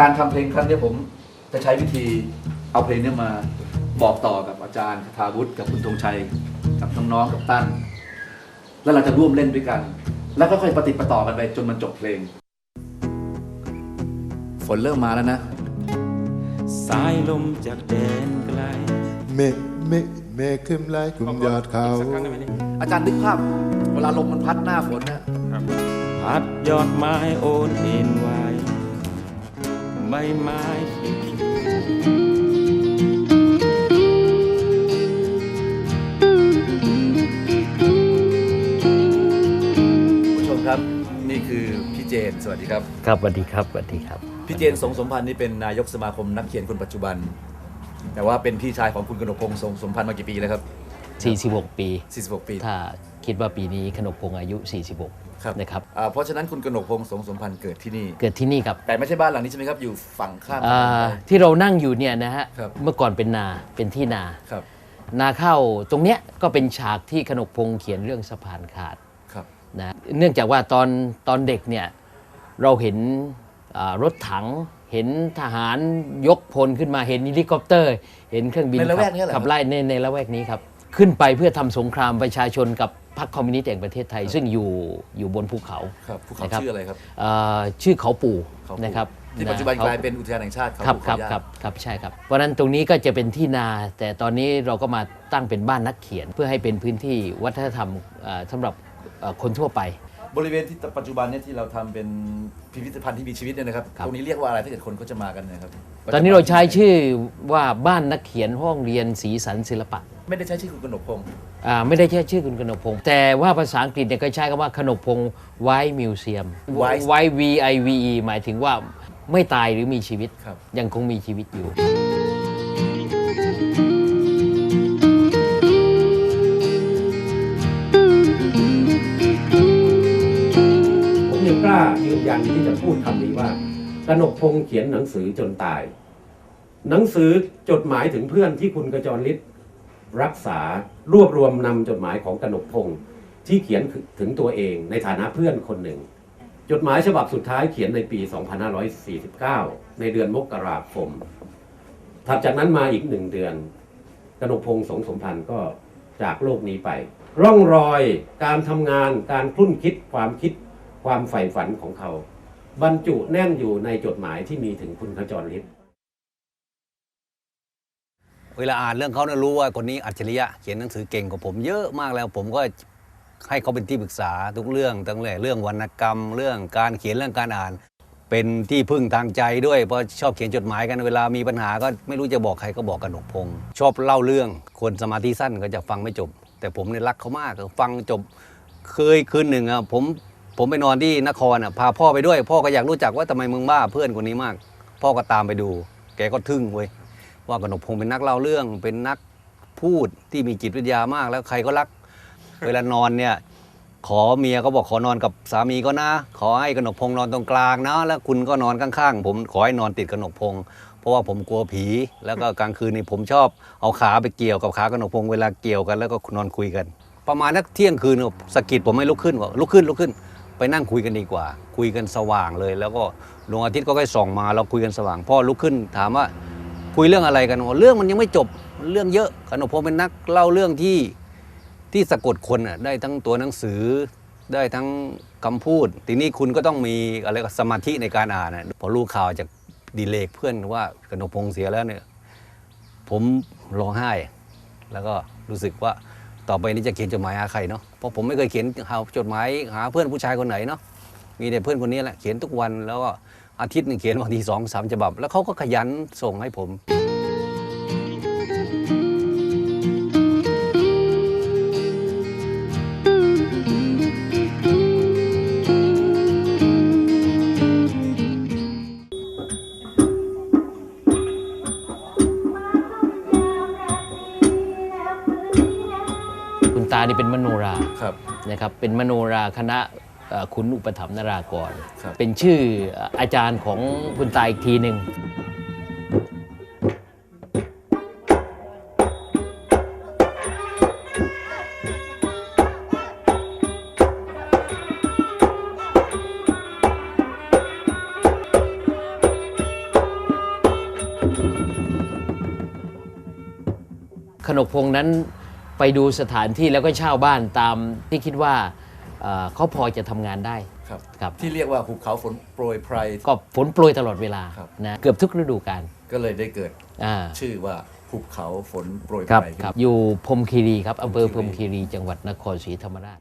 การทำเพลงครั้งเนี้ยผมจะใช้วิธีเอาเพลงเนี้ยมาบอกต่อกับอาจารย์คทาวุฒิกับคุณธงชัยกับน้องๆกับตั้นแล้วเราจะร่วมเล่นด้วยกัน แล้วก็ค่อยปฏิดประต่อกันไปจนมันจบเพลง ฝนเริ่มมาแล้วนะ สายลมจากแดนไกลเมฆเมฆเมฆขึ้นไล่กลุ่มยอดเขาสักครั้งได้ไหมนี่อาจารย์นึกภาพ เวลาลมมันพัดหน้าฝนนะพัดยอดไม้โอนเอ็นไว้ ใบไม้ผลิผู้ชมครับนี่คือพี่เจน สวัสดีครับ ครับสวัสดีครับสวัสดีครับ พี่เจนสงสมพันธ์นี่เป็นนายกสมาคมนักเขียนคนปัจจุบัน แต่ว่าเป็นพี่ชายของคุณกนกพงศ์สงสมพันธ์มากี่ปีแล้วครั46 ปีบ46 ปี ถ้าคิดว่าปีนี้ขนกพงศ์อายุ ครับ46นะครับอ่าเพราะฉะนั้นคุณกนกพงศ์สงสมพันธ์เกิดที่นี่ เกิดที่นี่ครับแต่ไม่ใช่บ้านหลังนี้ใช่ไหมครับ อยู่ฝั่งข้ามอ่าที่เรานั่งอยู่เนี่ยนะฮะครับเมื่อก่อนเป็นนาเป็นที่นา ครับ นาข้าวตรงเนี้ยก็เป็นฉากที่ขนกพงศ์เขียนเรื่องสะพานขาดครับนะเนื่องจากว่าตอนตอนเด็กเนี่ยเราเห็นอ่ารถถังเห็นทหารยกพลขึ้นมาเห็นเฮลิคอปเตอร์ เห็นเครื่องบินในละแวกขับเนี้เหรอขับไล่ในในละแวกนี้ครับ ขึ้นไปเพื่อทำสงครามประชาชนกับพ รรคคอมมิวนิสต์แห่งประเทศไทย ซึ่งอยู่อยู่บนภูเขาครับภูเขานะครับชื่ออะไรครับเอ่อชื่อเขาปู่เขาปู่นะครับที่ปัจจุบันเขากลายเป็นอุทยานแห่งชาติเขาครับปู่ครับเขาย่าครับครับใช่ครับเพราะฉะนั้นตรงนี้ก็จะเป็นที่นา แต่ตอนนี้เราก็มาตั้งเป็นบ้านนักเขียน เพื่อให้เป็นพื้นที่วัฒนธรรมเอ่อสำหรับเอ่อคนทั่วไปบริเวณที่ปัจจุบันเนี่ยที่เราทำเป็นพิพิธภัณฑ์ที่มีชีวิตเนี่ยนะครับครับตรงนี้เรียกว่าอะไรถ้าเกิดคนเขาจะมากันเนะครับ ตอนนี้เราใช้ชื่อว่าบ้านนักเขียนห้องเรียนสีสันศิลปะ ไม่ได้ใช้ชื่อคุณกนกพงศ์ อ่าไม่ได้แค่ชื่อคุณกนกพงศ์แต่ว่าภาษาอังกฤษเนี่ยก็ใช้คำว่าขนกพงศ์ไว้มิวเซียมไว้ V I V E หมายถึงว่าไม่ตายหรือมีชีวิต ครับ ยังคงมีชีวิตอยู่ ผมยังกล้ายืนยันที่จะพูดคำนี้ว่ากนกพงศ์เขียนหนังสือจนตาย หนังสือจดหมายถึงเพื่อนที่คุณกระจรฤทธิ์ รักษารวบรวมนำจดหมายของกนกพงศ์ที่เขียนถึงตัวเองในฐานะเพื่อนคนหนึ่ง จดหมายฉบับสุดท้ายเขียนในปี 2549 ในเดือนมกราคม ถัดจากนั้นมาอีกหนึ่งเดือนกนกพงศ์สงสมพันธ์ก็จากโลกนี้ไป ร่องรอยการทำงานการคลุ่นคิดความคิดความใฝ่ฝันของเขา บรรจุแน่นอยู่ในจดหมายที่มีถึงคุณขจรฤทธิ์ เวลาอ่านเรื่องเขาเนี่ยรู้ว่าคนนี้อัจฉริยะเขียนหนังสือเก่งกว่าผมเยอะมากแล้วผมก็ให้เขาเป็นที่ปรึกษาทุกเรื่องตั้งแต่เรื่องวรรณกรรม เรื่องการเขียนเรื่องการอ่าน เป็นที่พึ่งทางใจด้วยเพราะชอบเขียนจดหมายกันเวลามีปัญหาก็ไม่รู้จะบอกใครก็บอกกันหนกพงศ์ชอบเล่าเรื่องคนสมาธิสั้นก็จะฟังไม่จบ แต่ผมเนี่ยรักเขามากฟังจบเคยคืนหนึ่งอะผมผมไปนอนที่นครอะพาพ่อไปด้วย พ่อก็อยากรู้จักว่าทำไมมึงบ้าเพื่อนคนนี้มาก พ่อก็ตามไปดู แกก็ทึ่งเว้ย ว่ากนกพงศ์เป็นนักเล่าเรื่อง เป็นนักพูดที่มีจิตวิทยามากแล้วใครก็รัก เวลานอนเนี่ยขอเมียก็บอกขอนอนกับสามีก็นะ ขอให้กนกพงศ์นอนตรงกลางนะแล้วคุณก็นอนข้างๆ ผมขอให้นอนติดกนกพงศ์เพราะว่าผมกลัวผี แล้วก็กลางคืนนี่ผมชอบเอาขาไปเกี่ยวกับขากนกพงศ์เวลาเกี่ยวกันแล้วก็นอนคุยกัน ประมาณนักเที่ยงคืนสะกิดผมไม่ลุกขึ้นว่าลุกขึ้นลุกขึ้น ไปนั่งคุยกันดีกว่า คุยกันสว่างเลย แล้วก็ดวงอาทิตย์ก็ค่อยส่องมาเราคุยกันสว่างพ่อลุกขึ้นถามว่า คุยเรื่องอะไรกันว่าเรื่องมันยังไม่จบเรื่องเยอะขนมพงศ์เป็นนักเล่าเรื่องที่ที่สะกดคนอะได้ทั้งตัวหนังสือ ได้ทั้งคำพูด ทีนี้คุณก็ต้องมีอะไรก็สมาธิในการอ่านอะพอรู้ข่าวจากดีเลกเพื่อนว่ากนกพงศ์เสียแล้วเนี่ยผมร้องไห้ แล้วก็รู้สึกว่าต่อไปนี้จะเขียนจดหมายหาใครเนาะเพราะผมไม่เคยเขียนหาจดหมายหาเพื่อนผู้ชายคนไหนเนาะ มีแต่เพื่อนคนนี้แหละเขียนทุกวันแล้วก็อาทิตย์หนึงเขียนบางทีสองสามฉบับ แล้วเขาก็ขยันส่งให้ผมคุณตานี่เป็นมโนราครับนะครับเป็นมโนราคณะ เอ่อขุนอุปถัมภ์นารากรครับเป็นชื่ออาจารย์ของคุณตาอีกทีหนึ่งขนกพงษ์นั้นไปดูสถานที่แล้วก็เช่าบ้านตามที่คิดว่า เอ่อเขาพอจะทำงานได้ ครับครับ ที่เรียกว่าภูเขาฝนโปรยไพรก็ฝนโปรยตลอดเวลาครับ นะเกือบทุกฤดูกาลก็เลยได้เกิดอ่าชื่อว่าภูเขาฝนโปรยครับไพรครับอยู่พรหมคีรีครับอำเภอพพรรหหมมคีคีรีรีจังหวัดนครศรีธรรมราช